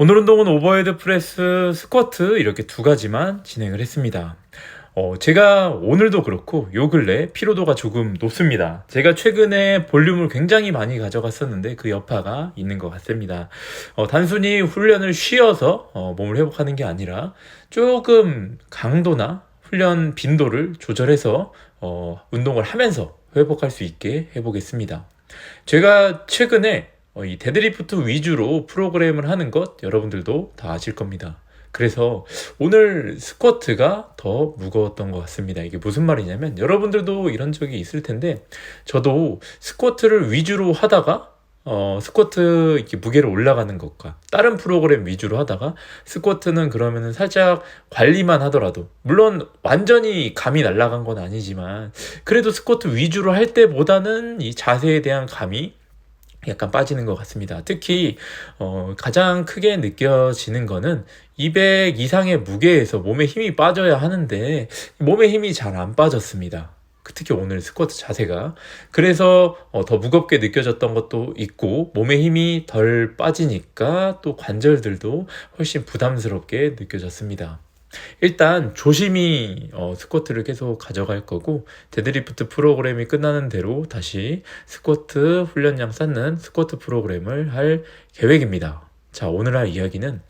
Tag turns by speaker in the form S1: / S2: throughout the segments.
S1: 오늘 운동은 오버헤드 프레스, 스쿼트 이렇게 두 가지만 진행을 했습니다. 어, 제가 오늘도 그렇고 요 근래 피로도가 조금 높습니다. 제가 최근에 볼륨을 굉장히 많이 가져갔었는데 그 여파가 있는 것 같습니다. 어, 단순히 훈련을 쉬어서 어, 몸을 회복하는 게 아니라 조금 강도나 훈련 빈도를 조절해서 어, 운동을 하면서 회복할 수 있게 해보겠습니다. 제가 최근에 어, 이 데드리프트 위주로 프로그램을 하는 것 여러분들도 다 아실 겁니다. 그래서 오늘 스쿼트가 더 무거웠던 것 같습니다. 이게 무슨 말이냐면 여러분들도 이런 적이 있을 텐데 저도 스쿼트를 위주로 하다가 어, 스쿼트 이렇게 무게를 올라가는 것과 다른 프로그램 위주로 하다가 스쿼트는 그러면은 살짝 관리만 하더라도 물론 완전히 감이 날아간 건 아니지만 그래도 스쿼트 위주로 할 때보다는 이 자세에 대한 감이 약간 빠지는 것 같습니다. 특히 어, 가장 크게 느껴지는 거는 200 이상의 무게에서 몸에 힘이 빠져야 하는데 몸에 힘이 잘 안 빠졌습니다. 그 특히 오늘 스쿼트 자세가 그래서 어, 더 무겁게 느껴졌던 것도 있고 몸에 힘이 덜 빠지니까 또 관절들도 훨씬 부담스럽게 느껴졌습니다. 일단 조심히 어, 스쿼트를 계속 가져갈 거고 데드리프트 프로그램이 끝나는 대로 다시 스쿼트 훈련량 쌓는 스쿼트 프로그램을 할 계획입니다. 자 오늘 할 이야기는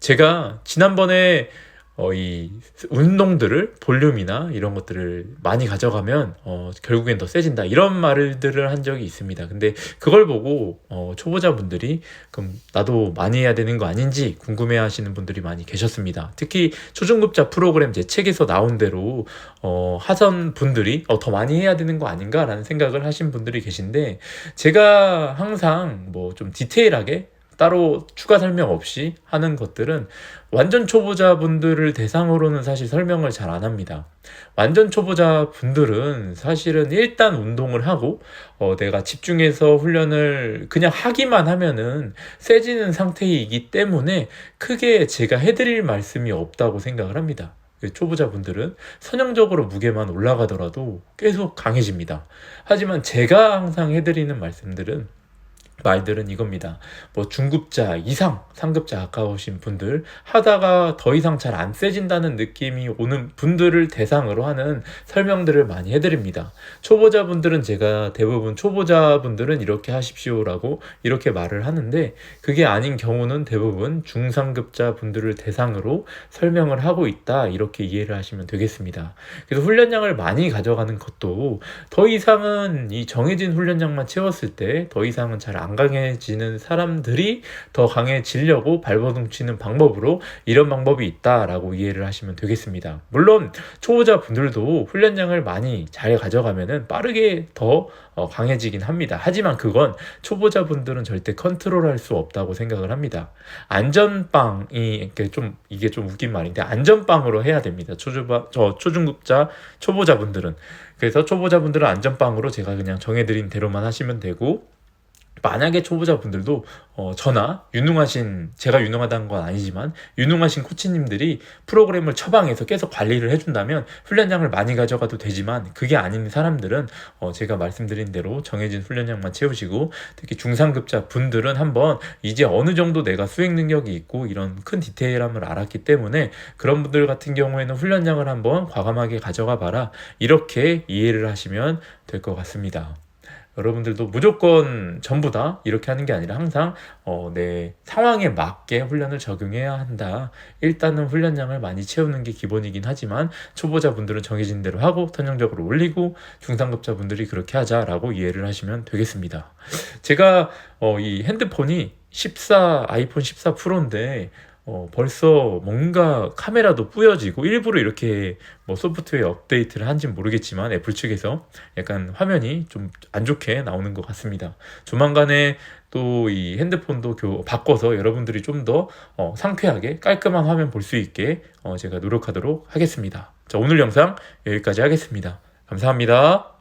S1: 제가 지난번에 어, 이 운동들을 볼륨이나 이런 것들을 많이 가져가면 어, 결국엔 더 세진다 이런 말들을 한 적이 있습니다. 근데 그걸 보고 어, 초보자분들이 그럼 나도 많이 해야 되는 거 아닌지 궁금해하시는 분들이 많이 계셨습니다. 특히 초중급자 프로그램 제 책에서 나온 대로 어, 하선 분들이 어, 더 많이 해야 되는 거 아닌가라는 생각을 하신 분들이 계신데 제가 항상 뭐 좀 디테일하게 따로 추가 설명 없이 하는 것들은 완전 초보자분들을 대상으로는 사실 설명을 잘 안 합니다. 완전 초보자분들은 사실은 일단 운동을 하고 어, 내가 집중해서 훈련을 그냥 하기만 하면은 세지는 상태이기 때문에 크게 제가 해드릴 말씀이 없다고 생각을 합니다. 초보자분들은 선형적으로 무게만 올라가더라도 계속 강해집니다. 하지만 제가 항상 해드리는 말씀들은 말들은 이겁니다. 뭐 중급자 이상, 상급자 가까우신 분들 하다가 더 이상 잘 안 세진다는 느낌이 오는 분들을 대상으로 하는 설명들을 많이 해드립니다. 초보자분들은 제가 대부분 초보자분들은 이렇게 하십시오라고 이렇게 말을 하는데 그게 아닌 경우는 대부분 중상급자 분들을 대상으로 설명을 하고 있다 이렇게 이해를 하시면 되겠습니다. 그래서 훈련량을 많이 가져가는 것도 더 이상은 이 정해진 훈련량만 채웠을 때 더 이상은 잘안 강해지는 사람들이 더 강해지려고 발버둥 치는 방법으로 이런 방법이 있다라고 이해를 하시면 되겠습니다. 물론 초보자 분들도 훈련량을 많이 잘 가져가면은 빠르게 더 어, 강해지긴 합니다. 하지만 그건 초보자 분들은 절대 컨트롤할 수 없다고 생각을 합니다. 안전빵이 이게 좀 이게 좀 웃긴 말인데 안전빵으로 해야 됩니다. 초조바 저 초중급자 초보자 분들은 그래서 초보자 분들은 안전빵으로 제가 그냥 정해드린 대로만 하시면 되고 만약에 초보자분들도 어, 저나 유능하신 제가 유능하다는 건 아니지만 유능하신 코치님들이 프로그램을 처방해서 계속 관리를 해준다면 훈련량을 많이 가져가도 되지만 그게 아닌 사람들은 어, 제가 말씀드린 대로 정해진 훈련량만 채우시고 특히 중상급자 분들은 한번 이제 어느 정도 내가 수행 능력이 있고 이런 큰 디테일함을 알았기 때문에 그런 분들 같은 경우에는 훈련량을 한번 과감하게 가져가 봐라 이렇게 이해를 하시면 될 것 같습니다. 여러분들도 무조건 전부 다 이렇게 하는 게 아니라 항상 어, 내 상황에 맞게 훈련을 적용해야 한다. 일단은 훈련량을 많이 채우는 게 기본이긴 하지만 초보자분들은 정해진 대로 하고 선정적으로 올리고 중상급자분들이 그렇게 하자라고 이해를 하시면 되겠습니다. 제가 어, 이 핸드폰이 14 아이폰 14 프로인데 어, 벌써 뭔가 카메라도 뿌여지고 일부러 이렇게 뭐 소프트웨어 업데이트를 한지 모르겠지만 애플 측에서 약간 화면이 좀 안 좋게 나오는 것 같습니다. 조만간에 또 이 핸드폰도 교, 바꿔서 여러분들이 좀더 어, 상쾌하게 깔끔한 화면 볼 수 있게 어, 제가 노력하도록 하겠습니다. 자, 오늘 영상 여기까지 하겠습니다. 감사합니다.